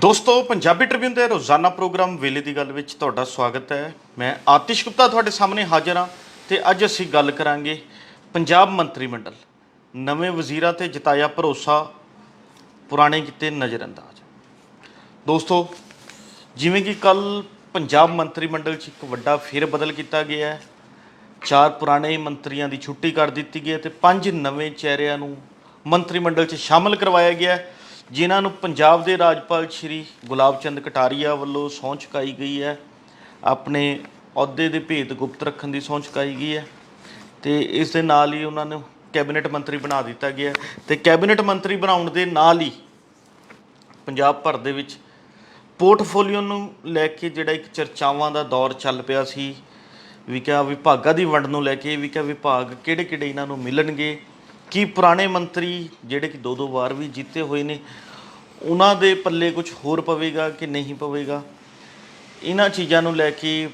ਦੋਸਤੋ ਪੰਜਾਬੀ ਟ੍ਰਿਬਿਊਨ ਦੇ ਰੋਜ਼ਾਨਾ ਪ੍ਰੋਗਰਾਮ ਵੇਲੇ ਦੀ ਗੱਲ ਵਿੱਚ ਤੁਹਾਡਾ ਸਵਾਗਤ ਹੈ। ਮੈਂ ਆਤਿਸ਼ ਗੁਪਤਾ ਤੁਹਾਡੇ ਸਾਹਮਣੇ ਹਾਜ਼ਰ ਹਾਂ ਤੇ ਅੱਜ ਅਸੀਂ ਗੱਲ ਕਰਾਂਗੇ ਪੰਜਾਬ ਮੰਤਰੀ ਮੰਡਲ। ਨਵੇਂ ਵਜ਼ੀਰਾਂ ਤੇ ਜਤਾਇਆ ਭਰੋਸਾ ਪੁਰਾਣੇ ਕੀਤੇ ਨਜ਼ਰਅੰਦਾਜ਼। ਦੋਸਤੋ ਜਿਵੇਂ ਕਿ ਕੱਲ ਪੰਜਾਬ ਮੰਤਰੀ ਮੰਡਲ 'ਚ ਇੱਕ ਵੱਡਾ ਫੇਰ ਬਦਲ ਕੀਤਾ ਗਿਆ ਹੈ। ਚਾਰ ਪੁਰਾਣੇ ਮੰਤਰੀਆਂ ਦੀ ਛੁੱਟੀ ਕਰ ਦਿੱਤੀ ਗਈ ਹੈ ਤੇ ਪੰਜ ਨਵੇਂ ਚਿਹਰਿਆਂ ਨੂੰ ਮੰਤਰੀ ਮੰਡਲ 'ਚ ਸ਼ਾਮਲ ਕਰਵਾਇਆ ਗਿਆ ਹੈ, ਜਿਨ੍ਹਾਂ ਨੂੰ ਪੰਜਾਬ ਦੇ ਰਾਜਪਾਲ ਸ਼੍ਰੀ ਗੁਲਾਬ ਚੰਦ ਕਟਾਰੀਆ ਵੱਲੋਂ ਸਹੁੰ ਚੁਕਾਈ ਗਈ ਹੈ, ਆਪਣੇ ਅਹੁਦੇ ਦੇ ਭੇਦ ਗੁਪਤ ਰੱਖਣ ਦੀ ਸਹੁੰ ਚੁਕਾਈ ਗਈ ਹੈ ਤੇ ਇਸ ਦੇ ਨਾਲ ਹੀ ਉਹਨਾਂ ਨੂੰ ਕੈਬਨਿਟ ਮੰਤਰੀ ਬਣਾ ਦਿੱਤਾ ਗਿਆ ਹੈ ਤੇ ਕੈਬਨਿਟ ਮੰਤਰੀ ਬਣਾਉਣ ਦੇ ਨਾਲ ਹੀ ਪੰਜਾਬ ਭਰ ਦੇ ਵਿੱਚ ਪੋਰਟਫੋਲੀਓ ਨੂੰ ਲੈ ਕੇ ਜਿਹੜਾ ਇੱਕ ਚਰਚਾਵਾਂ ਦਾ ਦੌਰ ਚੱਲ ਪਿਆ ਸੀ, ਵੀ ਕਿਹਾ ਵਿਭਾਗਾਂ ਦੀ ਵੰਡ ਨੂੰ ਲੈ ਕੇ, ਵੀ ਕਿਹਾ ਵਿਭਾਗ ਕਿਹੜੇ ਕਿਹੜੇ ਇਹਨਾਂ ਨੂੰ ਮਿਲਣਗੇ ਕੀ ਪੁਰਾਣੇ ਮੰਤਰੀ ਜਿਹੜੇ ਕਿ ਦੋ ਦੋ ਵਾਰ ਵੀ ਜਿੱਤੇ ਹੋਏ ਨੇ, ਉਹਨਾਂ ਦੇ ਪੱਲੇ ਕੁਝ ਹੋਰ ਪਵੇਗਾ ਕਿ ਨਹੀਂ ਪਵੇਗਾ? ਇਹਨਾਂ ਚੀਜ਼ਾਂ ਨੂੰ ਲੈ ਕੇ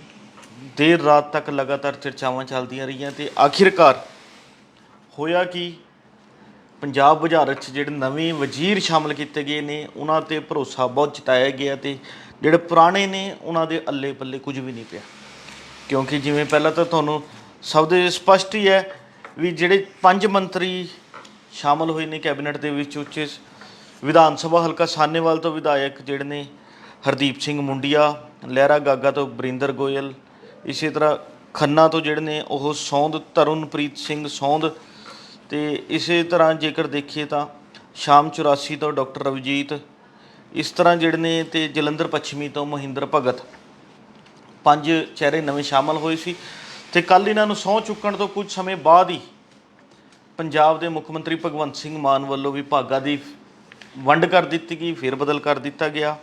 ਦੇਰ ਰਾਤ ਤੱਕ ਲਗਾਤਾਰ ਚਰਚਾਵਾਂ ਚੱਲਦੀਆਂ ਰਹੀਆਂ ਤੇ ਆਖਿਰਕਾਰ ਹੋਇਆ ਕਿ? ਪੰਜਾਬ ਵਜ਼ਾਰਤ 'ਚ ਜਿਹੜੇ ਨਵੇਂ ਵਜ਼ੀਰ ਸ਼ਾਮਲ ਕੀਤੇ ਗਏ ਨੇ, ਉਹਨਾਂ ਤੇ ਭਰੋਸਾ ਬਹੁਤ ਜਤਾਇਆ ਗਿਆ ਤੇ ਜਿਹੜੇ ਪੁਰਾਣੇ ਨੇ, ਉਹਨਾਂ ਦੇ ਅੱਲੇ ਪੱਲੇ ਕੁਝ ਵੀ ਨਹੀਂ ਪਿਆ। ਕਿਉਂਕਿ ਜਿਵੇਂ ਪਹਿਲਾਂ ਤਾਂ ਤੁਹਾਨੂੰ ਸਭ ਦੇ ਸਪਸ਼ਟ ਹੀ ਹੈ ਵੀ ਜਿਹੜੇ ਪੰਜ ਮੰਤਰੀ ਸ਼ਾਮਲ ਹੋਏ ਨੇ ਕੈਬਨਿਟ ਦੇ ਵਿੱਚ ਉੱਚ ਵਿਧਾਨ ਸਭਾ ਹਲਕਾ ਸਾਨੇਵਾਲ ਤੋਂ ਵਿਧਾਇਕ ਜਿਹੜੇ ਨੇ ਹਰਦੀਪ ਸਿੰਘ ਮੁੰਡੀਆ, ਲਹਿਰਾ ਗਾਗਾ ਤੋਂ ਬਰਿੰਦਰ ਗੋਇਲ, ਇਸੇ ਤਰ੍ਹਾਂ ਖੰਨਾ ਤੋਂ ਜਿਹੜੇ ਨੇ ਉਹ ਸੌਂਦ ਤਰੁਣਪ੍ਰੀਤ ਸਿੰਘ ਸੌਂਦ ਤੇ ਇਸੇ ਤਰ੍ਹਾਂ ਜੇਕਰ ਦੇਖੀਏ ਤਾਂ ਸ਼ਾਮ 84 ਤੋਂ ਡਾਕਟਰ ਰਵਜੀਤ, ਇਸ ਤਰ੍ਹਾਂ ਜਿਹੜੇ ਨੇ ਤੇ ਜਲੰਧਰ ਪੱਛਮੀ ਤੋਂ ਮਹਿੰਦਰ ਭਗਤ, ਪੰਜ ਚਿਹਰੇ ਨਵੇਂ ਸ਼ਾਮਲ ਹੋਏ ਸੀ। ਤੇ ਕੱਲ ਇਹਨਾਂ ਨੂੰ ਸਹੁੰ ਚੁੱਕਣ ਤੋਂ ਕੁਝ ਸਮੇਂ ਬਾਅਦ ਹੀ ਪੰਜਾਬ ਦੇ ਮੁੱਖ ਮੰਤਰੀ ਭਗਵੰਤ ਸਿੰਘ ਮਾਨ ਵੱਲੋਂ ਵਿਭਾਗਾਂ ਦੀ ਵੰਡ ਕਰ ਦਿੱਤੀ ਗਈ, ਫੇਰ ਬਦਲ ਕਰ ਦਿੱਤਾ ਗਿਆ।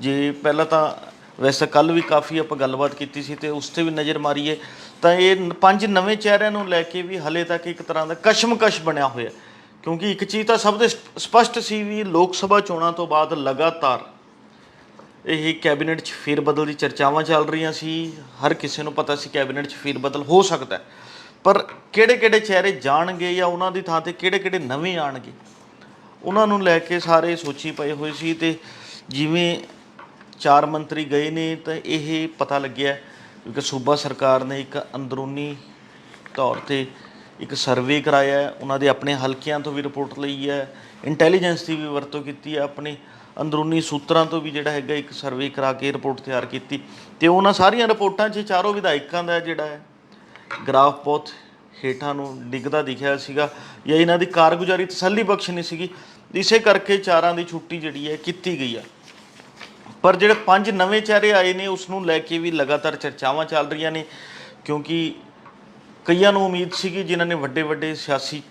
ਜੇ ਪਹਿਲਾਂ ਤਾਂ ਵੈਸੇ ਕੱਲ ਵੀ ਕਾਫੀ ਆਪਾਂ ਗੱਲਬਾਤ ਕੀਤੀ ਸੀ ਤੇ ਉਸ ਤੇ ਵੀ ਨਜ਼ਰ ਮਾਰੀਏ, ਤਾਂ ਇਹ ਪੰਜ ਨਵੇਂ ਚਿਹਰਿਆਂ ਨੂੰ ਲੈ ਕੇ ਵੀ ਹਲੇ ਤੱਕ ਇੱਕ ਤਰ੍ਹਾਂ ਦਾ ਕਸ਼ਮਕਸ਼ ਬਣਿਆ ਹੋਇਆ ਕਿਉਂਕਿ ਇੱਕ ਚੀਜ਼ ਤਾਂ ਸਭ ਦੇ ਸਪ- ਸਪਸ਼ਟ ਸੀ ਵੀ ਲੋਕ ਸਭਾ ਚੋਣਾਂ ਤੋਂ ਬਾਅਦ ਲਗਾਤਾਰ ਇਹ ਕੈਬਨਿਟ 'ਚ ਫੇਰ ਬਦਲ ਦੀ ਚਰਚਾਵਾਂ ਚੱਲ ਰਹੀਆਂ ਸੀ। ਹਰ ਕਿਸੇ ਨੂੰ ਪਤਾ ਸੀ ਕੈਬਨਿਟ 'ਚ ਫੇਰ ਬਦਲ ਹੋ ਸਕਦਾ ਪਰ ਕਿਹੜੇ-ਕਿਹੜੇ ਚਿਹਰੇ ਜਾਣਗੇ ਜਾਂ ਉਹਨਾਂ ਦੀ ਥਾਂ ਤੇ ਕਿਹੜੇ-ਕਿਹੜੇ ਨਵੇਂ ਆਣਗੇ, ਉਹਨਾਂ ਨੂੰ ਲੈ ਕੇ ਸਾਰੇ ਸੋਚੀ ਪਏ ਹੋਏ ਸੀ ਤੇ ਜਿਵੇਂ ਚਾਰ ਮੰਤਰੀ ਗਏ ਨੇ ਤਾਂ ਇਹ ਪਤਾ ਲੱਗਿਆ ਕਿ ਸੂਬਾ ਸਰਕਾਰ ਨੇ ਇੱਕ ਅੰਦਰੂਨੀ ਤੌਰ ਤੇ ਇੱਕ ਸਰਵੇ ਕਰਾਇਆ ਉਹਨਾਂ ਦੇ ਆਪਣੇ ਹਲਕਿਆਂ ਤੋਂ ਵੀ ਰਿਪੋਰਟ ਲਈ ਹੈ। ਇੰਟੈਲੀਜੈਂਸ ਦੀ ਵੀ ਵਰਤੋਂ ਕੀਤੀ ਹੈ। ਆਪਣੀ ਅੰਦਰੂਨੀ ਸੂਤਰਾਂ ਤੋਂ ਵੀ ਜਿਹੜਾ ਹੈਗਾ ਇੱਕ ਸਰਵੇ ਕਰਾ ਕੇ ਰਿਪੋਰਟ ਤਿਆਰ ਕੀਤੀ। ਤੇ ਉਹਨਾਂ ਸਾਰੀਆਂ ਰਿਪੋਰਟਾਂ 'ਚ ਚਾਰੋਂ ਵਿਧਾਇਕਾਂ ਦਾ ਜਿਹੜਾ ਹੈ, ਗ੍ਰਾਫ ਬਹੁਤ ਹੇਠਾਂ ਨੂੰ ਡਿੱਗਦਾ ਦਿਖਿਆ ਸੀਗਾ ਜਾਂ ਇਹਨਾਂ ਦੀ ਕਾਰਗੁਜ਼ਾਰੀ ਤਸੱਲੀ ਬਖਸ਼ ਨਹੀਂ ਸੀਗੀ। ਇਸੇ ਕਰਕੇ ਚਾਰਾਂ ਦੀ ਛੁੱਟੀ ਜਿਹੜੀ ਹੈ ਕੀਤੀ ਗਈ ਆ। ਪਰ ਜਿਹੜੇ ਪੰਜ ਨਵੇਂ ਚਿਹਰੇ ਆਏ ਨੇ, ਉਸ ਨੂੰ ਲੈ ਕੇ ਵੀ ਲਗਾਤਾਰ ਚਰਚਾਵਾਂ ਚੱਲ ਰਹੀਆਂ ਨੇ, ਕਿਉਂਕਿ ਕਈਆਂ ਨੂੰ ਉਮੀਦ ਸੀਗੀ ਜਿਨ੍ਹਾਂ ਨੇ ਵੱਡੇ ਵੱਡੇ ਸਿਆਸੀ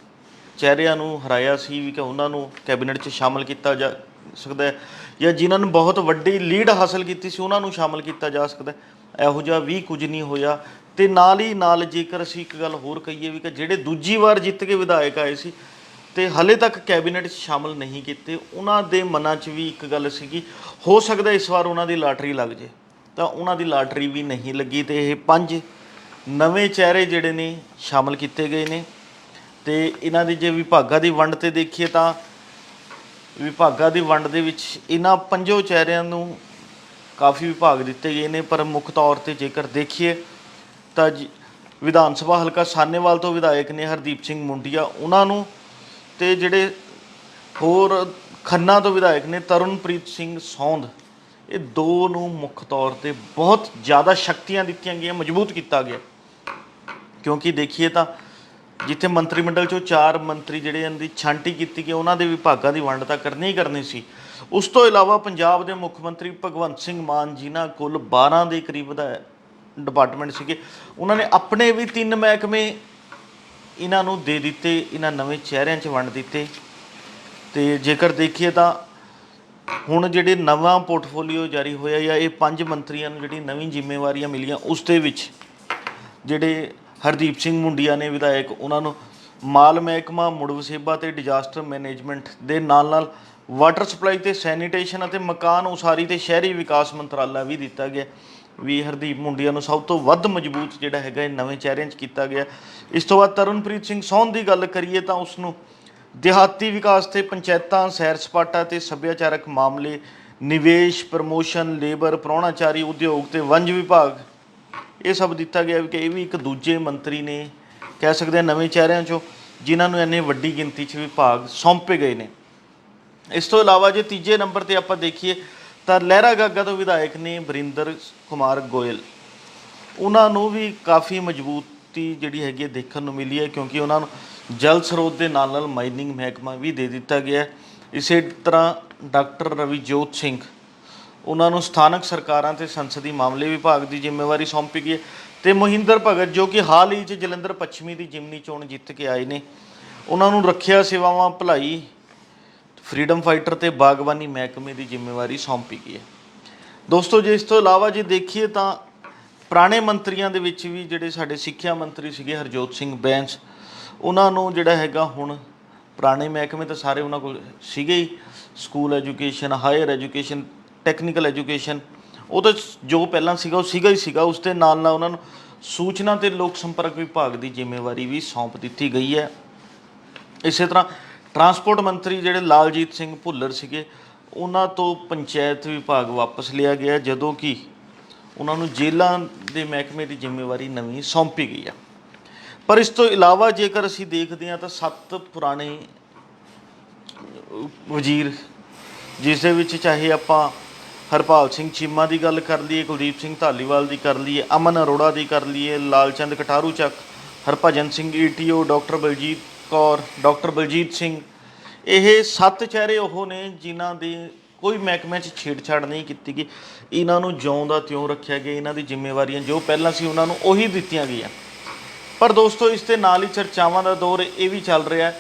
ਚਿਹਰਿਆਂ ਨੂੰ ਹਰਾਇਆ ਸੀ ਵੀ ਕਿ ਉਹਨਾਂ ਨੂੰ ਕੈਬਨਿਟ 'ਚ ਸ਼ਾਮਲ ਕੀਤਾ ਜਾ ਸਕਦਾ ਹੈ ਜਾਂ ਜਿਨ੍ਹਾਂ ਨੂੰ ਬਹੁਤ ਵੱਡੀ ਲੀਡ ਹਾਸਲ ਕੀਤੀ ਸੀ, ਉਹਨਾਂ ਨੂੰ ਸ਼ਾਮਲ ਕੀਤਾ ਜਾ ਸਕਦਾ ਹੈ। ਇਹੋ ਜਿਹਾ ਵੀ ਕੁਝ ਨਹੀਂ ਹੋਇਆ। ਤੇ ਨਾਲ ਹੀ ਨਾਲ ਜੇਕਰ ਅਸੀਂ ਇੱਕ ਗੱਲ ਹੋਰ ਕਹੀਏ ਵੀ ਕਿ ਜਿਹੜੇ ਦੂਜੀ ਵਾਰ ਜਿੱਤ ਕੇ ਵਿਧਾਇਕ ਆਏ ਸੀ, ਤੇ ਹਲੇ ਤੱਕ ਕੈਬਨਿਟ 'ਚ ਸ਼ਾਮਲ ਨਹੀਂ ਕੀਤੇ, ਉਹਨਾਂ ਦੇ ਮਨਾਂ 'ਚ ਵੀ ਇੱਕ ਗੱਲ ਸੀਗੀ, ਹੋ ਸਕਦਾ ਇਸ ਵਾਰ ਉਹਨਾਂ ਦੀ ਲਾਟਰੀ ਲੱਗ ਜੇ। ਤਾਂ ਉਹਨਾਂ ਦੀ ਲਾਟਰੀ ਵੀ ਨਹੀਂ ਲੱਗੀ ਤੇ ਇਹ ਪੰਜ ਨਵੇਂ ਚਿਹਰੇ ਜਿਹੜੇ ਨੇ ਸ਼ਾਮਲ ਕੀਤੇ ਗਏ ਨੇ। ਤੇ ਇਹਨਾਂ ਦੀ ਜੇ ਵਿਭਾਗਾਂ ਦੀ ਵੰਡ ਤੇ ਦੇਖੀਏ ਤਾਂ ਵਿਭਾਗਾਂ ਦੀ ਵੰਡ ਦੇ ਵਿੱਚ ਇਹਨਾਂ ਪੰਜੋ ਚਿਹਰਿਆਂ ਨੂੰ ਕਾਫੀ ਵਿਭਾਗ ਦਿੱਤੇ ਗਏ ਨੇ, ਪਰ ਮੁੱਖ ਤੌਰ ਤੇ ਜੇਕਰ ਦੇਖੀਏ ਤਾਂ ਜੀ- ਵਿਧਾਨ ਸਭਾ ਹਲਕਾ ਸਾਨੇਵਾਲ ਤੋਂ ਵਿਧਾਇਕ ਨੇ ਹਰਦੀਪ ਸਿੰਘ ਮੁੰਡੀਆ, ਉਹਨਾਂ ਨੂੰ ਤੇ ਜਿਹੜੇ ਹੋਰ ਖੰਨਾ ਤੋਂ ਵਿਧਾਇਕ ਨੇ ਤਰੁਣਪ੍ਰੀਤ ਸਿੰਘ ਸੌਂਦ, ਇਹ ਦੋ ਨੂੰ ਮੁੱਖ ਤੌਰ ਤੇ ਬਹੁਤ ਜ਼ਿਆਦਾ ਸ਼ਕਤੀਆਂ ਦਿੱਤੀਆਂ ਗਈਆਂ, ਮਜ਼ਬੂਤ ਕੀਤਾ ਗਿਆ। ਕਿਉਂਕਿ ਦੇਖੀਏ ਤਾਂ ਜਿੱਥੇ ਮੰਤਰੀ ਮੰਡਲ ਚੋਂ ਚਾਰ ਮੰਤਰੀ ਜਿਹੜੇ ਇਹਨਾਂ ਦੀ ਛਾਂਟੀ ਕੀਤੀ ਗਈ, ਉਹਨਾਂ ਦੇ ਵਿਭਾਗਾਂ ਦੀ ਵੰਡ ਤਾਂ ਕਰਨੀ ਹੀ ਕਰਨੀ ਸੀ। ਉਸ ਤੋਂ ਇਲਾਵਾ ਪੰਜਾਬ ਦੇ ਮੁੱਖ ਮੰਤਰੀ ਭਗਵੰਤ ਸਿੰਘ ਮਾਨ ਜਿਨ੍ਹਾਂ ਕੋਲ 12 ਦੇ ਕਰੀਬ ਦਾ ਡਿਪਾਰਟਮੈਂਟ ਸੀਗੇ, ਉਹਨਾਂ ਨੇ ਆਪਣੇ ਵੀ ਤਿੰਨ ਮਹਿਕਮੇ ਇਹਨਾਂ ਨੂੰ ਦੇ ਦਿੱਤੇ, ਇਹਨਾਂ ਨਵੇਂ ਚਿਹਰਿਆਂ 'ਚ ਵੰਡ ਦਿੱਤੇ। ਤੇ ਜੇਕਰ ਦੇਖੀਏ ਤਾਂ ਹੁਣ ਜਿਹੜੇ ਨਵਾਂ ਪੋਰਟਫੋਲੀਓ ਜਾਰੀ ਹੋਇਆ ਜਾਂ ਇਹ ਪੰਜ ਮੰਤਰੀਆਂ ਨੂੰ ਜਿਹੜੀ ਨਵੀਂ ਜ਼ਿੰਮੇਵਾਰੀਆਂ ਮਿਲੀਆਂ, ਉਸ ਦੇ ਵਿੱਚ ਜਿਹੜੇ ਹਰਦੀਪ ਸਿੰਘ ਮੁੰਡੀਆ ਨੇ ਵਿਧਾਇਕ, ਉਹਨਾਂ ਨੂੰ ਮਾਲ ਮਹਿਕਮਾ ਮੁੜ ਵਸੇਬਾ ਤੇ ਡਿਜ਼ਾਸਟਰ ਮੈਨੇਜਮੈਂਟ ਦੇ ਨਾਲ ਨਾਲ ਵਾਟਰ ਸਪਲਾਈ ਤੇ ਸੈਨੀਟੇਸ਼ਨ ਅਤੇ ਮਕਾਨ ਉਸਾਰੀ ਤੇ ਸ਼ਹਿਰੀ ਵਿਕਾਸ ਮੰਤਰਾਲਾ ਵੀ ਦਿੱਤਾ ਗਿਆ। ਵੀ ਹਰਦੀਪ ਮੁੰਡੀਆ ਨੂੰ ਸਭ ਤੋਂ ਵੱਧ ਮਜ਼ਬੂਤ ਜਿਹੜਾ ਹੈਗਾ ਇਹ ਨਵੇਂ ਚਿਹਰਿਆਂ 'ਚ ਕੀਤਾ ਗਿਆ। ਇਸ ਤੋਂ ਬਾਅਦ ਤਰਨਪ੍ਰੀਤ ਸਿੰਘ ਸੌਂਦ ਦੀ ਗੱਲ ਕਰੀਏ ਤਾਂ ਉਸ ਨੂੰ ਦਿਹਾਤੀ ਵਿਕਾਸ ਤੇ ਪੰਚਾਇਤਾਂ, ਸੈਰ ਸਪਾਟਾ ਤੇ ਸੱਭਿਆਚਾਰਕ ਮਾਮਲੇ, ਨਿਵੇਸ਼, ਪ੍ਰਮੋਸ਼ਨ, ਲੇਬਰ ਪ੍ਰਾਹੁਣਾਚਾਰੀ ਉਦਯੋਗ ਤੇ ਵਣਜ ਵਿਭਾਗ ਇਹ ਸਭ ਦਿੱਤਾ ਗਿਆ ਵੀ ਕਿ ਇਹ ਵੀ ਇੱਕ ਦੂਜੇ ਮੰਤਰੀ ਨੇ, ਕਹਿ ਸਕਦੇ ਹਾਂ ਨਵੇਂ ਚਿਹਰਿਆਂ ਚੋਂ, ਜਿਨ੍ਹਾਂ ਨੂੰ ਇੰਨੇ ਵੱਡੀ ਗਿਣਤੀ 'ਚ ਵਿਭਾਗ ਸੌਂਪੇ ਗਏ ਨੇ। ਇਸ ਤੋਂ ਇਲਾਵਾ ਜੇ ਤੀਜੇ ਨੰਬਰ ਤੇ ਆਪਾਂ ਦੇਖੀਏ, ਤਾਂ ਲਹਿਰਾ ਗਾਗਾ ਤੋਂ ਵਿਧਾਇਕ ਨੇ ਬਰਿੰਦਰ ਕੁਮਾਰ ਗੋਇਲ। ਉਹਨਾਂ ਨੂੰ ਵੀ ਕਾਫੀ ਮਜ਼ਬੂਤੀ ਜਿਹੜੀ ਹੈਗੀ ਹੈ ਦੇਖਣ ਨੂੰ ਮਿਲੀ ਹੈ, ਕਿਉਂਕਿ ਉਹਨਾਂ ਨੂੰ ਜਲ ਸਰੋਤ ਦੇ ਨਾਲ ਨਾਲ ਮਾਈਨਿੰਗ ਮਹਿਕਮਾ ਵੀ ਦੇ ਦਿੱਤਾ ਗਿਆ ਇਸੇ ਤਰ੍ਹਾਂ ਡਾਕਟਰ ਰਵੀਜੋਤ ਸਿੰਘ ਉਹਨਾਂ ਨੂੰ ਸਥਾਨਕ ਸਰਕਾਰਾਂ ਤੇ ਸੰਸਦੀ ਮਾਮਲੇ ਵਿਭਾਗ ਦੀ ਜ਼ਿੰਮੇਵਾਰੀ ਸੌਂਪੀ ਗਈ ਹੈ ਤੇ ਮੋਹਿੰਦਰ ਭਗਤ ਜੋ ਕਿ ਹਾਲ ਹੀ 'ਚ ਜਲੰਧਰ ਪੱਛਮੀ ਦੀ ਜਿਮਨੀ ਚੋਣ ਜਿੱਤ ਕੇ ਆਏ ਨੇ, ਉਹਨਾਂ ਨੂੰ ਰੱਖਿਆ ਸੇਵਾਵਾਂ ਭਲਾਈ, ਫਰੀडम ਫਾਈਟਰ ਤੇ ਬਾਗਬਾਨੀ ਮਹਿਕਮੇ ਦੀ ਜ਼ਿੰਮੇਵਾਰੀ ਸੌਂਪੀ ਗਈ ਹੈ। ਦੋਸਤੋ, ਜੇ ਇਸ ਤੋਂ ਇਲਾਵਾ ਜੇ ਦੇਖੀਏ ਤਾਂ ਪੁਰਾਣੇ ਮੰਤਰੀਆਂ ਦੇ ਵਿੱਚ ਵੀ ਜਿਹੜੇ ਸਾਡੇ ਸਿੱਖਿਆ ਮੰਤਰੀ ਸੀਗੇ ਹਰਜੋਤ ਸਿੰਘ ਬੈਂਸ, ਉਹਨਾਂ ਨੂੰ ਜਿਹੜਾ ਹੈਗਾ ਹੁਣ ਪੁਰਾਣੇ ਮਹਿਕਮੇ ਤਾਂ ਸਾਰੇ ਉਹਨਾਂ ਕੋਲ ਸੀਗੇ ਹੀ, school education, higher education technical education ਉਹ ਤਾਂ ਜੋ ਪਹਿਲਾਂ ਸੀਗਾ, ਉਹ ਸੀਗਾ ਹੀ ਸੀਗਾ। ਉਸ ਦੇ ਨਾਲ ਨਾਲ ਉਹਨਾਂ ਨੂੰ ਸੂਚਨਾ ਤੇ ਲੋਕ ਸੰਪਰਕ ਵਿਭਾਗ ਦੀ ਜ਼ਿੰਮੇਵਾਰੀ ਵੀ ਸੌਂਪ ਦਿੱਤੀ ਗਈ ਹੈ। ਇਸੇ ਤਰ੍ਹਾਂ ਟਰਾਂਸਪੋਰਟ ਮੰਤਰੀ ਜਿਹੜੇ ਲਾਲਜੀਤ ਸਿੰਘ ਭੁੱਲਰ ਸੀਗੇ, ਉਹਨਾਂ ਤੋਂ ਪੰਚਾਇਤ ਵਿਭਾਗ ਵਾਪਸ ਲਿਆ ਗਿਆ, ਜਦੋਂ ਕਿ ਉਹਨਾਂ ਨੂੰ ਜੇਲ੍ਹਾਂ ਦੇ ਮਹਿਕਮੇ ਦੀ ਜ਼ਿੰਮੇਵਾਰੀ ਨਵੀਂ ਸੌਂਪੀ ਗਈ ਹੈ। ਪਰ ਇਸ ਤੋਂ ਇਲਾਵਾ ਜੇਕਰ ਅਸੀਂ ਦੇਖਦੇ ਹਾਂ ਤਾਂ ਸੱਤ ਪੁਰਾਣੇ ਵਜ਼ੀਰ, ਜਿਸ ਦੇ ਵਿੱਚ ਚਾਹੇ ਆਪਾਂ ਹਰਪਾਲ ਸਿੰਘ ਚੀਮਾ ਦੀ ਗੱਲ ਕਰ ਲਈਏ, ਕੁਲਦੀਪ ਸਿੰਘ ਧਾਲੀਵਾਲ ਦੀ ਕਰ ਲਈਏ, ਅਮਨ ਅਰੋੜਾ ਦੀ ਕਰ ਲਈਏ, Lalchand Kataruchak, Harbhajan Singh ETO doctor Baljit Kaur, doctor Baljit Singh. ਇਹ ਸੱਤ ਚਿਹਰੇ ਉਹ ਨੇ ਜਿਨ੍ਹਾਂ ਦੇ ਕੋਈ ਮਹਿਕਮੇ 'ਚ ਛੇੜਛਾੜ ਨਹੀਂ ਕੀਤੀ ਗਈ। ਇਹਨਾਂ ਨੂੰ ਜਿਉਂ ਦਾ ਤਿਉਂ ਰੱਖਿਆ ਗਿਆ, ਇਹਨਾਂ ਦੀ ਜ਼ਿੰਮੇਵਾਰੀਆਂ ਜੋ ਪਹਿਲਾਂ ਸੀ ਉਹਨਾਂ ਨੂੰ ਉਹੀ ਦਿੱਤੀਆਂ ਗਈਆਂ। ਪਰ ਦੋਸਤੋ, ਇਸ ਦੇ ਨਾਲ ਹੀ ਚਰਚਾਵਾਂ ਦਾ ਦੌਰ ਇਹ ਵੀ ਚੱਲ ਰਿਹਾ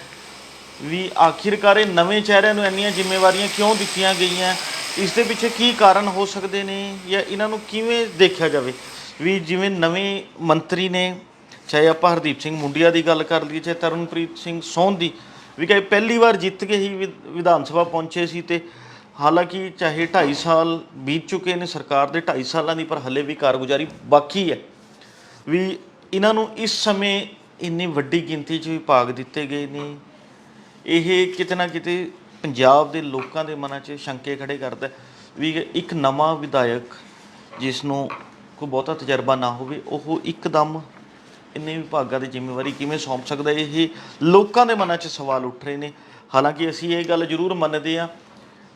ਵੀ ਆਖਿਰਕਾਰ ਇਹ ਨਵੇਂ ਚਿਹਰਿਆਂ ਨੂੰ ਇੰਨੀਆਂ ਜ਼ਿੰਮੇਵਾਰੀਆਂ ਕਿਉਂ ਦਿੱਤੀਆਂ ਗਈਆਂ? ਇਸ ਦੇ ਪਿੱਛੇ ਕੀ ਕਾਰਨ ਹੋ ਸਕਦੇ ਨੇ ਜਾਂ ਇਹਨਾਂ ਨੂੰ ਕਿਵੇਂ ਦੇਖਿਆ ਜਾਵੇ? ਵੀ ਜਿਵੇਂ ਨਵੇਂ ਮੰਤਰੀ ਨੇ, ਚਾਹੇ ਆਪਾਂ ਹਰਦੀਪ ਸਿੰਘ ਮੁੰਡੀਆ ਦੀ ਗੱਲ ਕਰ ਲਈਏ, ਚਾਹੇ ਤਰਨਪ੍ਰੀਤ ਸਿੰਘ ਸੋਹਣ ਦੀ, ਵੀ ਕਹੇ ਪਹਿਲੀ ਵਾਰ ਜਿੱਤ ਕੇ ਹੀ ਵਿ- ਵਿਧਾਨ ਸਭਾ ਪਹੁੰਚੇ ਸੀ ਤੇ ਹਾਲਾਂਕਿ ਚਾਹੇ 2.5 ਸਾਲ ਬੀਤ ਚੁੱਕੇ ਨੇ ਸਰਕਾਰ ਦੇ 2.5 ਸਾਲਾਂ ਦੀ, ਪਰ ਹਲੇ ਵੀ ਕਾਰਗੁਜ਼ਾਰੀ ਬਾਕੀ ਹੈ। ਵੀ ਇਹਨਾਂ ਨੂੰ ਇਸ ਸਮੇਂ ਇੰਨੀ ਵੱਡੀ ਗਿਣਤੀ 'ਚ ਵਿਭਾਗ ਦਿੱਤੇ ਗਏ ਨੇ। ਇਹ ਕਿਤੇ ਨਾ ਕਿਤੇ ਪੰਜਾਬ ਦੇ ਲੋਕਾਂ ਦੇ ਮਨਾਂ 'ਚ ਸ਼ੰਕੇ ਖੜੇ ਕਰਦਾ ਵੀ ਇੱਕ ਨਵਾਂ ਵਿਧਾਇਕ ਜਿਸ ਨੂੰ ਕੋਈ ਬਹੁਤਾ ਤਜਰਬਾ ਨਾ ਹੋਵੇ, ਉਹ ਇੱਕਦਮ ਇੰਨੇ ਵਿਭਾਗਾਂ ਦੀ ਜ਼ਿੰਮੇਵਾਰੀ ਕਿਵੇਂ ਸੌਂਪ ਸਕਦਾ ਇਹ ਲੋਕਾਂ ਦੇ ਮਨਾਂ 'ਚ ਸਵਾਲ ਉੱਠ ਰਹੇ ਨੇ। ਹਾਲਾਂਕਿ ਅਸੀਂ ਇਹ ਗੱਲ ਜ਼ਰੂਰ ਮੰਨਦੇ ਹਾਂ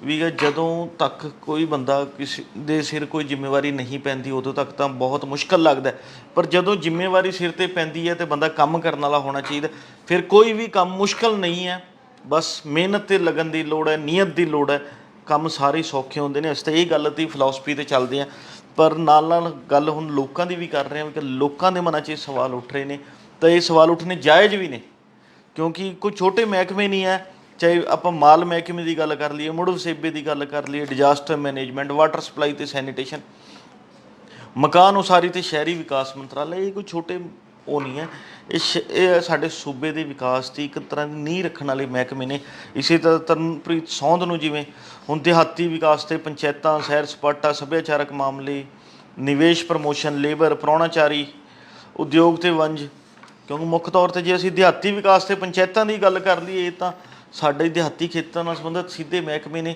ਵੀ ਜਦੋਂ ਤੱਕ ਕੋਈ ਬੰਦਾ ਕਿਸੇ ਦੇ ਸਿਰ ਕੋਈ ਜ਼ਿੰਮੇਵਾਰੀ ਨਹੀਂ ਪੈਂਦੀ, ਉਦੋਂ ਤੱਕ ਤਾਂ ਬਹੁਤ ਮੁਸ਼ਕਲ ਲੱਗਦਾ ਪਰ ਜਦੋਂ ਜ਼ਿੰਮੇਵਾਰੀ ਸਿਰ ਤੇ ਪੈਂਦੀ ਹੈ ਤੇ ਬੰਦਾ ਕੰਮ ਕਰਨ ਵਾਲਾ ਹੋਣਾ ਚਾਹੀਦਾ ਫਿਰ ਕੋਈ ਵੀ ਕੰਮ ਮੁਸ਼ਕਲ ਨਹੀਂ ਹੈ। ਬਸ ਮਿਹਨਤ ਤੇ ਲਗਨ ਦੀ ਲੋੜ ਹੈ, ਨੀਅਤ ਦੀ ਲੋੜ ਹੈ, ਕੰਮ ਸਾਰੇ ਸੌਖੇ ਹੁੰਦੇ ਨੇ। ਅਸੀਂ ਤਾਂ ਇਹ ਗੱਲ ਤੇ ਫਿਲਾਸਫੀ ਤੇ ਚੱਲਦੇ ਹਾਂ। ਪਰ ਨਾਲ ਨਾਲ ਗੱਲ ਹੁਣ ਲੋਕਾਂ ਦੀ ਵੀ ਕਰ ਰਹੇ ਹਾਂ ਕਿ ਲੋਕਾਂ ਦੇ ਮਨਾਂ 'ਚ ਇਹ ਸਵਾਲ ਉੱਠ ਰਹੇ ਨੇ। ਤਾਂ ਇਹ ਸਵਾਲ ਉੱਠਣੇ ਜਾਇਜ਼ ਵੀ ਨੇ। ਕਿਉਂਕਿ ਕੋਈ ਛੋਟੇ ਮਹਿਕਮੇ ਨਹੀਂ ਹੈ, ਚਾਹੇ ਆਪਾਂ ਮਾਲ ਮਹਿਕਮੇ ਦੀ ਗੱਲ ਕਰ ਲਈਏ ਮੁੜ ਵਸੇਬੇ ਦੀ ਗੱਲ ਕਰ ਲਈਏ ਡਿਜ਼ਾਸਟਰ ਮੈਨੇਜਮੈਂਟ ਵਾਟਰ ਸਪਲਾਈ ਤੇ ਸੈਨੀਟੇਸ਼ਨ ਮਕਾਨ ਉਸਾਰੀ ਤੇ ਸ਼ਹਿਰੀ ਵਿਕਾਸ ਮੰਤਰਾਲਾ, ਇਹ ਕੋਈ ਛੋਟੇ ਉਹ ਨਹੀਂ ਹੈ। ਇਹ ਸ਼- ਇਹ ਸਾਡੇ ਸੂਬੇ ਦੇ ਵਿਕਾਸ ਦੀ ਇੱਕ ਤਰ੍ਹਾਂ ਦੀ ਨੀਂਹ ਰੱਖਣ ਵਾਲੇ ਮਹਿਕਮੇ ਨੇ। ਇਸੇ ਤਰ੍ਹਾਂ ਤਰਨਪ੍ਰੀਤ ਸੌਂਦ ਨੂੰ ਜਿਵੇਂ ਹੁਣ ਦਿਹਾਤੀ ਵਿਕਾਸ ਤੇ ਪੰਚਾਇਤਾਂ, ਸੈਰ ਸਪਾਟਾ, ਸੱਭਿਆਚਾਰਕ ਮਾਮਲੇ, ਨਿਵੇਸ਼, ਪ੍ਰਮੋਸ਼ਨ, ਲੇਬਰ ਪ੍ਰਾਹੁਣਾਚਾਰੀ ਉਦਯੋਗ ਤੇ ਵੰਜ ਕਿਉਂਕਿ ਮੁੱਖ ਤੌਰ ਤੇ ਜੇ ਅਸੀਂ ਦਿਹਾਤੀ ਵਿਕਾਸ ਤੇ ਪੰਚਾਇਤਾਂ ਦੀ ਗੱਲ ਕਰ ਲਈਏ ਤਾਂ ਸਾਡੇ ਦਿਹਾਤੀ ਖੇਤਰ ਨਾਲ ਸੰਬੰਧਿਤ ਸਿੱਧੇ ਮਹਿਕਮੇ ਨੇ।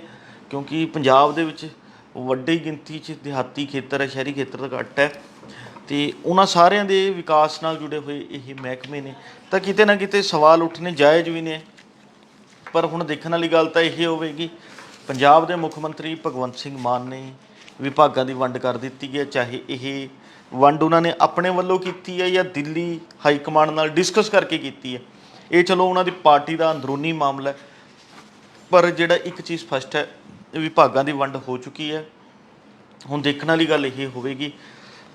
ਕਿਉਂਕਿ ਪੰਜਾਬ ਦੇ ਵਿੱਚ ਵੱਡੀ ਗਿਣਤੀ 'ਚ ਦਿਹਾਤੀ ਖੇਤਰ ਹੈ, ਸ਼ਹਿਰੀ ਖੇਤਰ ਤਾਂ ਘੱਟ ਹੈ। ਤੇ ਉਹਨਾਂ ਸਾਰਿਆਂ ਦੇ ਵਿਕਾਸ ਨਾਲ ਜੁੜੇ ਹੋਏ ਇਹ ਮਹਿਕਮੇ ਨੇ। ਤਾਂ ਕਿਤੇ ਨਾ ਕਿਤੇ ਸਵਾਲ ਉੱਠਣੇ ਜਾਇਜ਼ ਵੀ ਨੇ। ਪਰ ਹੁਣ ਦੇਖਣ ਵਾਲੀ ਗੱਲ ਤਾਂ ਇਹ ਹੋਵੇਗੀ, ਪੰਜਾਬ ਦੇ ਮੁੱਖ ਮੰਤਰੀ ਭਗਵੰਤ ਸਿੰਘ ਮਾਨ ਨੇ ਵਿਭਾਗਾਂ ਦੀ ਵੰਡ ਕਰ ਦਿੱਤੀ ਹੈ। ਚਾਹੇ ਇਹ ਵੰਡ ਉਹਨਾਂ ਨੇ ਆਪਣੇ ਵੱਲੋਂ ਕੀਤੀ ਹੈ ਜਾਂ ਦਿੱਲੀ ਹਾਈ ਕਮਾਂਡ ਨਾਲ ਡਿਸਕਸ ਕਰਕੇ ਕੀਤੀ ਹੈ। ਇਹ ਚਲੋ ਉਹਨਾਂ ਦੀ ਪਾਰਟੀ ਦਾ ਅੰਦਰੂਨੀ ਮਾਮਲਾ ਹੈ। ਪਰ ਜਿਹੜਾ ਇੱਕ ਚੀਜ਼ ਫਸਟ ਹੈ ਵਿਭਾਗਾਂ ਦੀ ਵੰਡ ਹੋ ਚੁੱਕੀ ਹੈ। ਹੁਣ ਦੇਖਣ ਵਾਲੀ ਗੱਲ ਇਹ ਹੋਵੇਗੀ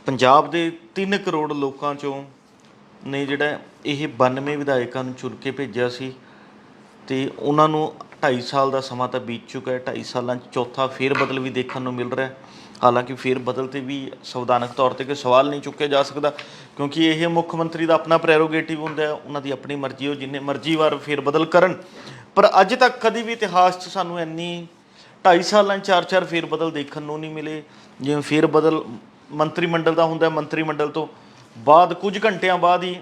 ਪੰਜਾਬ ਦੇ 3 ਕਰੋੜ ਲੋਕਾਂ ਚੋਂ ਨੇ ਜਿਹੜਾ ਇਹ 92 ਵਿਧਾਇਕਾਂ ਨੂੰ ਚੁਣ ਕੇ ਭੇਜਿਆ ਸੀ ਤੇ ਉਹਨਾਂ ਨੂੰ 2.5 ਸਾਲ ਦਾ ਸਮਾਂ ਤਾਂ ਬੀਤ ਚੁੱਕਾ ਹੈ। 2.5 ਸਾਲਾਂ 'ਚ ਚੌਥਾ ਫੇਰ ਬਦਲ ਵੀ ਦੇਖਣ ਨੂੰ ਮਿਲ ਰਿਹਾ ਹੈ। ਹਾਲਾਂਕਿ ਫੇਰ ਬਦਲ ਤੇ ਵੀ ਸੰਵਿਧਾਨਕ ਤੌਰ ਤੇ ਕੋਈ ਸਵਾਲ ਨਹੀਂ ਚੁੱਕਿਆ ਜਾ ਸਕਦਾ, ਕਿਉਂਕਿ ਇਹ ਮੁੱਖ ਮੰਤਰੀ ਦਾ ਆਪਣਾ ਪ੍ਰੈਰੋਗੇਟਿਵ ਹੁੰਦਾ ਹੈ, ਉਹਨਾਂ ਦੀ ਆਪਣੀ ਮਰਜ਼ੀ ਉਹ ਜਿੰਨੇ ਮਰਜ਼ੀ ਵਾਰ ਫੇਰ ਬਦਲ ਕਰਨ। ਪਰ ਅੱਜ ਤੱਕ ਕਦੀ ਵੀ ਇਤਿਹਾਸ 'ਚ ਸਾਨੂੰ ਇੰਨੀ 2.5 ਸਾਲਾਂ 'ਚ ਚਾਰ ਚਾਰ ਫੇਰ ਬਦਲ ਦੇਖਣ ਨੂੰ ਨਹੀਂ ਮਿਲੇ, ਜਿਵੇਂ ਫੇਰ ਬਦਲ ਮੰਤਰੀ ਮੰਡਲ ਦਾ ਹੁੰਦਾ ਮੰਤਰੀ ਮੰਡਲ ਤੋਂ ਬਾਅਦ ਕੁਝ ਘੰਟਿਆਂ ਬਾਅਦ ਹੀ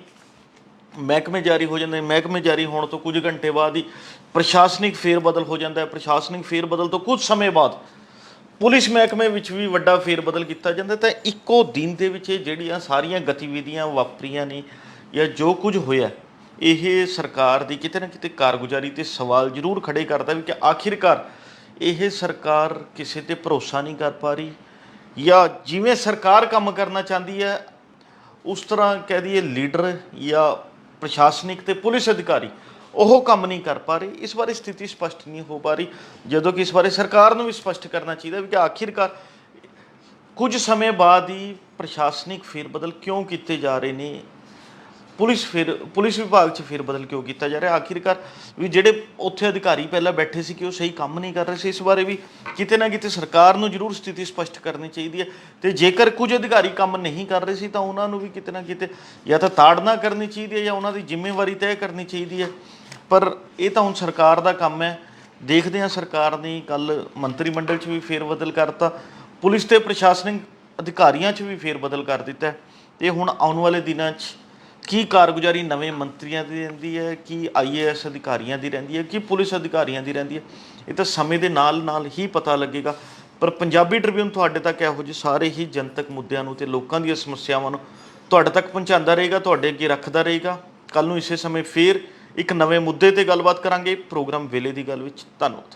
ਮਹਿਕਮੇ ਜਾਰੀ ਹੋ ਜਾਂਦੇ ਮਹਿਕਮੇ ਜਾਰੀ ਹੋਣ ਤੋਂ ਕੁਝ ਘੰਟੇ ਬਾਅਦ ਹੀ ਪ੍ਰਸ਼ਾਸਨਿਕ ਫੇਰ ਬਦਲ ਹੋ ਜਾਂਦਾ ਹੈ। ਪ੍ਰਸ਼ਾਸਨਿਕ ਫੇਰ ਬਦਲ ਤੋਂ ਕੁਝ ਸਮੇਂ ਬਾਅਦ ਪੁਲਿਸ ਮਹਿਕਮੇ ਵਿੱਚ ਵੀ ਵੱਡਾ ਫੇਰ ਬਦਲ ਕੀਤਾ ਜਾਂਦਾ ਤਾਂ ਇੱਕੋ ਦਿਨ ਦੇ ਵਿੱਚ ਇਹ ਜਿਹੜੀਆਂ ਸਾਰੀਆਂ ਗਤੀਵਿਧੀਆਂ ਵਾਪਰੀਆਂ ਨੇ ਜਾਂ ਜੋ ਕੁਝ ਹੋਇਆ ਇਹ ਸਰਕਾਰ ਦੀ ਕਿਤੇ ਨਾ ਕਿਤੇ ਕਾਰਗੁਜ਼ਾਰੀ ਤੇ ਸਵਾਲ ਜ਼ਰੂਰ ਖੜੇ ਕਰਦਾ ਵੀ ਕਿ ਆਖਿਰਕਾਰ ਇਹ ਸਰਕਾਰ ਕਿਸੇ ਤੇ ਭਰੋਸਾ ਨਹੀਂ ਕਰ ਪਾ ਰਹੀ ਜਾਂ ਜਿਵੇਂ ਸਰਕਾਰ ਕੰਮ ਕਰਨਾ ਚਾਹੁੰਦੀ ਹੈ, ਉਸ ਤਰ੍ਹਾਂ ਕਹਿ ਦਈਏ ਲੀਡਰ ਜਾਂ ਪ੍ਰਸ਼ਾਸਨਿਕ ਤੇ ਪੁਲਿਸ ਅਧਿਕਾਰੀ ਉਹ ਕੰਮ ਨਹੀਂ ਕਰ ਪਾ ਰਹੇ। ਇਸ ਬਾਰੇ ਸਥਿਤੀ ਸਪਸ਼ਟ ਨਹੀਂ ਹੋ ਪਾ ਰਹੀ। ਜਦੋਂ ਕਿ ਇਸ ਬਾਰੇ ਸਰਕਾਰ ਨੂੰ ਵੀ ਸਪਸ਼ਟ ਕਰਨਾ ਚਾਹੀਦਾ ਵੀ ਕਿ ਆਖਿਰਕਾਰ ਕੁਝ ਸਮੇਂ ਬਾਅਦ ਹੀ ਪ੍ਰਸ਼ਾਸਨਿਕ ਫੇਰਬਦਲ ਕਿਉਂ ਕੀਤੇ ਜਾ ਰਹੇ ਨੇ ਪੁਲਿਸ ਫਿਰ, ਪੁਲਿਸ ਵਿਭਾਗ 'ਚ ਫਿਰ ਬਦਲ ਕਿਉਂ ਕੀਤਾ ਜਾ ਰਿਹਾ। ਆਖਿਰਕਾਰ ਵੀ ਜਿਹੜੇ ਉੱਥੇ ਅਧਿਕਾਰੀ ਪਹਿਲਾਂ ਬੈਠੇ ਸੀ ਕਿ ਉਹ ਸਹੀ ਕੰਮ ਨਹੀਂ ਕਰ ਰਹੇ ਸੀ, ਇਸ ਬਾਰੇ ਵੀ ਕਿਤੇ ਨਾ ਕਿਤੇ ਸਰਕਾਰ ਨੂੰ ਜ਼ਰੂਰ ਸਥਿਤੀ ਸਪਸ਼ਟ ਕਰਨੀ ਚਾਹੀਦੀ ਹੈ। ਤੇ ਜੇਕਰ ਕੁਝ ਅਧਿਕਾਰੀ ਕੰਮ ਨਹੀਂ ਕਰ ਰਹੇ ਸੀ ਤਾਂ ਉਹਨਾਂ ਨੂੰ ਵੀ ਕਿਤੇ ਨਾ ਕਿਤੇ ਜਾਂ ਤਾਂ ਤਾੜਨਾ ਕਰਨੀ ਚਾਹੀਦੀ ਹੈ ਜਾਂ ਉਹਨਾਂ ਦੀ ਜ਼ਿੰਮੇਵਾਰੀ ਤੈਅ ਕਰਨੀ ਚਾਹੀਦੀ ਹੈ। ਪਰ ਇਹ ਤਾਂ ਹੁਣ ਸਰਕਾਰ ਦਾ ਕੰਮ ਹੈ। ਦੇਖਦੇ ਹਾਂ ਸਰਕਾਰ ਨੇ ਕੱਲ ਮੰਤਰੀ ਮੰਡਲ 'ਚ ਵੀ ਫੇਰ ਬਦਲ ਕਰਤਾ। ਪੁਲਿਸ ਤੇ ਪ੍ਰਸ਼ਾਸਨਿਕ ਅਧਿਕਾਰੀਆਂ 'ਚ ਵੀ ਫੇਰ ਬਦਲ ਕਰ ਦਿੱਤਾ। ਹੈ ਤੇ ਹੁਣ ਆਉਣ ਵਾਲੇ ਦਿਨਾਂ 'ਚ ਕੀ ਕਾਰਗੁਜ਼ਾਰੀ ਨਵੇਂ ਮੰਤਰੀਆਂ ਦੀ ਰਹਿੰਦੀ ਹੈ, ਕੀ ਆਈਏਐਸ ਅਧਿਕਾਰੀਆਂ ਦੀ ਰਹਿੰਦੀ ਹੈ, ਕੀ ਪੁਲਿਸ ਅਧਿਕਾਰੀਆਂ ਦੀ ਰਹਿੰਦੀ ਹੈ, ਇਹ ਤਾਂ ਸਮੇਂ ਦੇ ਨਾਲ ਨਾਲ ਹੀ ਪਤਾ ਲੱਗੇਗਾ। ਪਰ ਪੰਜਾਬੀ ਟ੍ਰਿਬਿਊਨ ਤੁਹਾਡੇ ਤੱਕ ਇਹੋ ਜਿਹੇ ਸਾਰੇ ਹੀ ਜਨਤਕ ਮੁੱਦਿਆਂ ਨੂੰ ਤੇ ਲੋਕਾਂ ਦੀਆਂ ਸਮੱਸਿਆਵਾਂ ਨੂੰ ਤੁਹਾਡੇ ਤੱਕ ਪਹੁੰਚਾਉਂਦਾ ਰਹੇਗਾ, ਤੁਹਾਡੇ ਅੱਗੇ ਰੱਖਦਾ ਰਹੇਗਾ। ਕੱਲ ਨੂੰ ਇਸੇ ਸਮੇਂ ਫੇਰ ਇੱਕ ਨਵੇਂ ਮੁੱਦੇ ਤੇ ਗੱਲਬਾਤ ਕਰਾਂਗੇ। ਪ੍ਰੋਗਰਾਮ ਵੇਲੇ ਦੀ ਗੱਲ ਵਿੱਚ ਧੰਨਵਾਦ।